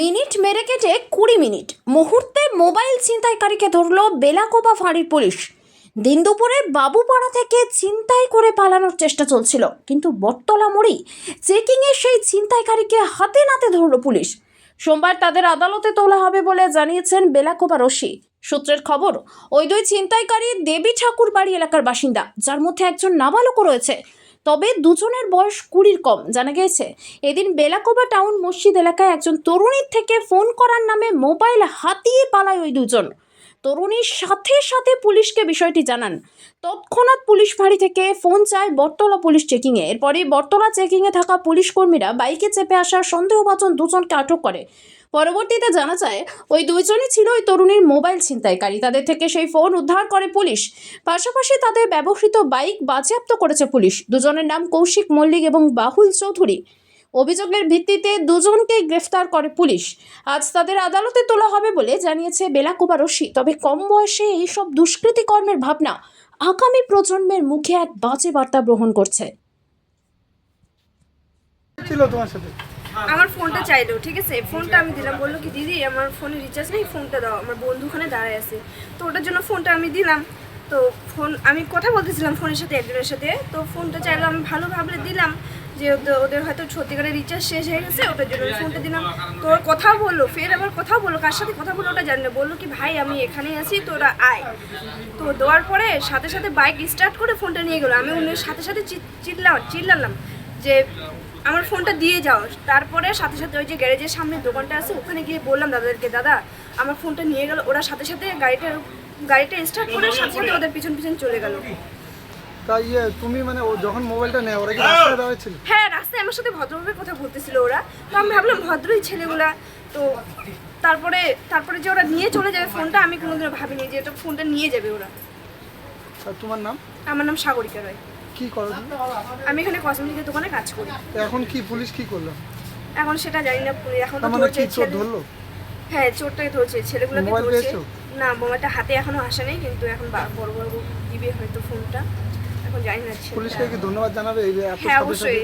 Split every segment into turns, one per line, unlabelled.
Minute মেরে কেটে কুড়ি মিনিট। মুহূর্তে মোবাইল ছিনতাইকারীকে ধরল বেলাকোবা ফাঁড়ির পুলিশ। দিন দুপুরে বাবুপাড়া থেকে ছিনতাই করে পালানোর চেষ্টা চলছিল, কিন্তু বটতলা মোড়েই চেকিংয়ে সেই ছিনতাইকারীকে হাতে নাতে ধরল পুলিশ। সোমবার তাদের আদালতে তোলা হবে বলে জানিয়েছেন বেলাকোবা রশি। সূত্রের খবর, ওই দুই ছিনতাইকারী দেবী ঠাকুর বাড়ি এলাকার বাসিন্দা, যার মধ্যে একজন নাবালকও রয়েছে। তবে দুজনের বয়স কুড়ির কম, জানা গেছে এদিন বেলাকোবা টাউন মসজিদ এলাকায় একজন তরুণীর থেকে ফোন করার নামে মোবাইল হাতিয়ে পালায় ওই দুজন। তরুণীর সাথে সাথে পুলিশকে বিষয়টি জানান। তৎক্ষণাৎ পুলিশ ফাঁড়ি থেকে ফোন চায় বটতলা পুলিশ চেকিংয়ে। এরপরে বটতলা চেকিংয়ে থাকা পুলিশ কর্মীরা বাইকে চেপে আসা সন্দেহভাজন দুজনকে আটক করে। পরবর্তীতে জানা যায়, ওই দুইজনই ছিল ওই তরুণীর মোবাইল ছিনতাইকারী। তাদের থেকে সেই ফোন উদ্ধার করে পুলিশ। পাশাপাশি তাদের ব্যবহৃত বাইক বাজেয়াপ্ত করেছে পুলিশ। দুজনের নাম কৌশিক মল্লিক এবং বাহুল চৌধুরী। অভিযোগের ভিত্তিতে দুজনকে গ্রেফতার করে পুলিশ। আজ তাদের আদালতে তোলা হবে বলে জানিয়েছে বেলাকুবা রশি। তবে কম বয়সে এইসব দুষ্কৃতী কর্মের ভাবনা আগামী প্রজন্মের মুখে এক বাজে বার্তা গ্রহণ করছে।
ছিল তোমার সাথে?
আমার ফোনটা চাইলো ঠিক আছে? ফোনটা আমি দিলাম। বলল কি দিদি আমার ফোনে রিচার্জ নেই ফোনটা দাও। আমার বন্ধু ওখানে দাঁড়ায় আছে। তো ওটার জন্য ফোনটা আমি দিলাম। তো ফোন আমি কথা বলতেছিলাম ফোনের সাথে একজনের সাথে। তো ফোনটা চাইলো আমি ভালো ভাবলে দিলাম। যে ওদের- হয়তো সত্যিকারের রিচার্জ শেষ হয়ে গেছে ওটার জন্য ফোনটা দিলাম। তো ওর কথা বলল, ফের আবার কথা বলল, কার সাথে কথা বলল ওটা জানি না বলল কি, ভাই, আমি এখানেই আছি, তোরা আয়। তো দেওয়ার পরে সাথে সাথে বাইক স্টার্ট করে ফোনটা নিয়ে গেলো। আমি ওদের সাথে সাথে চিল্লাম চিল্লালাম যে, আমার ফোনটা দিয়ে যাও। তারপরে সাথে সাথে ওই যে গ্যারেজের সামনে দোকানটা আছে, ওখানে গিয়ে বললাম দাদাদেরকে, দাদা, আমার ফোনটা নিয়ে গেল। ওরা সাথে সাথে গাড়িটা গাড়িটা স্টার্ট করে সাথে সাথে ওদের পিছন পিছন চলে গেল।
তা ইয়ে তুমি মানে ও যখন মোবাইলটা নেয় ওরা কি রাস্তায় দাঁড়িয়ে ছিল
হ্যাঁ রাস্তায় আমার সাথে ভদ্রভাবে কথা বলতেছিল ওরা। তো আমি ভাবলাম ভদ্রই ছেলেগুলা। তো তারপরে তারপরে যে ওরা নিয়ে চলে যাবে ফোনটা আমি কোনোদিনও ভাবিনি যে এটা ফোনটা নিয়ে যাবে ওরা।
আর তোমার নাম?
আমার নাম সাগরিকা রায়।
কি করো তুমি?
আমি এখানে কসমেটিকের দোকানে কাজ করি।
এখন কি পুলিশ কি করল?
এখন সেটা জানি না পুলিশ এখন তো
তার মানে
ধরছে
কি চোর
ছেলে-
ধরলো?
হ্যাঁ চোরটাকে ধরছে ছেলেগুলোকে
মোবাইল
ধরছে।
পেয়েছ?
না মোবাইলটা হাতে এখনও আসে নাই কিন্তু এখন বা- বড় বড় দিবে হয়তো ফোনটা। এখন জানি না
পুলিশকে কি ধন্যবাদ জানাবে এই যে
হ্যাঁ অবশ্যই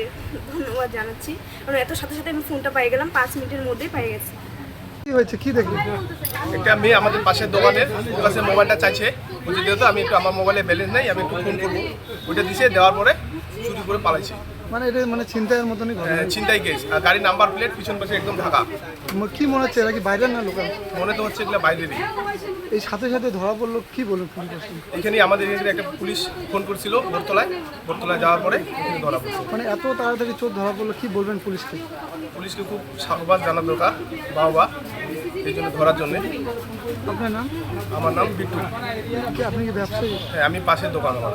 ধন্যবাদ জানাচ্ছি। কারণ এত সাথে সাথে আমি ফোনটা পেয়ে গেলাম পাঁচ মিনিটের মধ্যেই পেয়ে গেছি।
কি হয়েছে? কি দেখলি?
একটা মেয়ে আমাদের পাশের দোকানে ওর কাছে মোবাইলটা চাইছে। বলছে যেহেতু আমি একটু আমার মোবাইলে ব্যালেন্স নেই আমি একটু ফোন করব। ওইটা দিছে দেওয়ার পরে চুরি করে পালাইছে।
মানে এটা মানে চিন্তায়ের মতনই ঘটনা।
ছিনতাই কেস আর গাড়ির নাম্বার প্লেট পিছন পাশে একদম ঢাকা।
কি মনে হচ্ছে? এরা কি বাইরের না লোকাল?
মনে তো হচ্ছে এগুলো বাইরেরই।
এই সাথে সাথে ধরা পড়ল কি বলুন পুলিশ?
এখানে আমাদের এখানে একটা পুলিশ ফোন করছিল বরতলায় বরতলায় যাওয়ার পরে ধরা পড়ছে।
মানে এত তাড়াতাড়ি চোর ধরা পড়ল কি বলবেন পুলিশকে?
পুলিশকে খুব সাহবাস জানা দরকার বাবা এই জন্য ধরার জন্য।
আপনার নাম?
আমার নাম বিট্টু।
আপনি কি ব্যবসায়ী?
হ্যাঁ আমি পাশের দোকান আমার।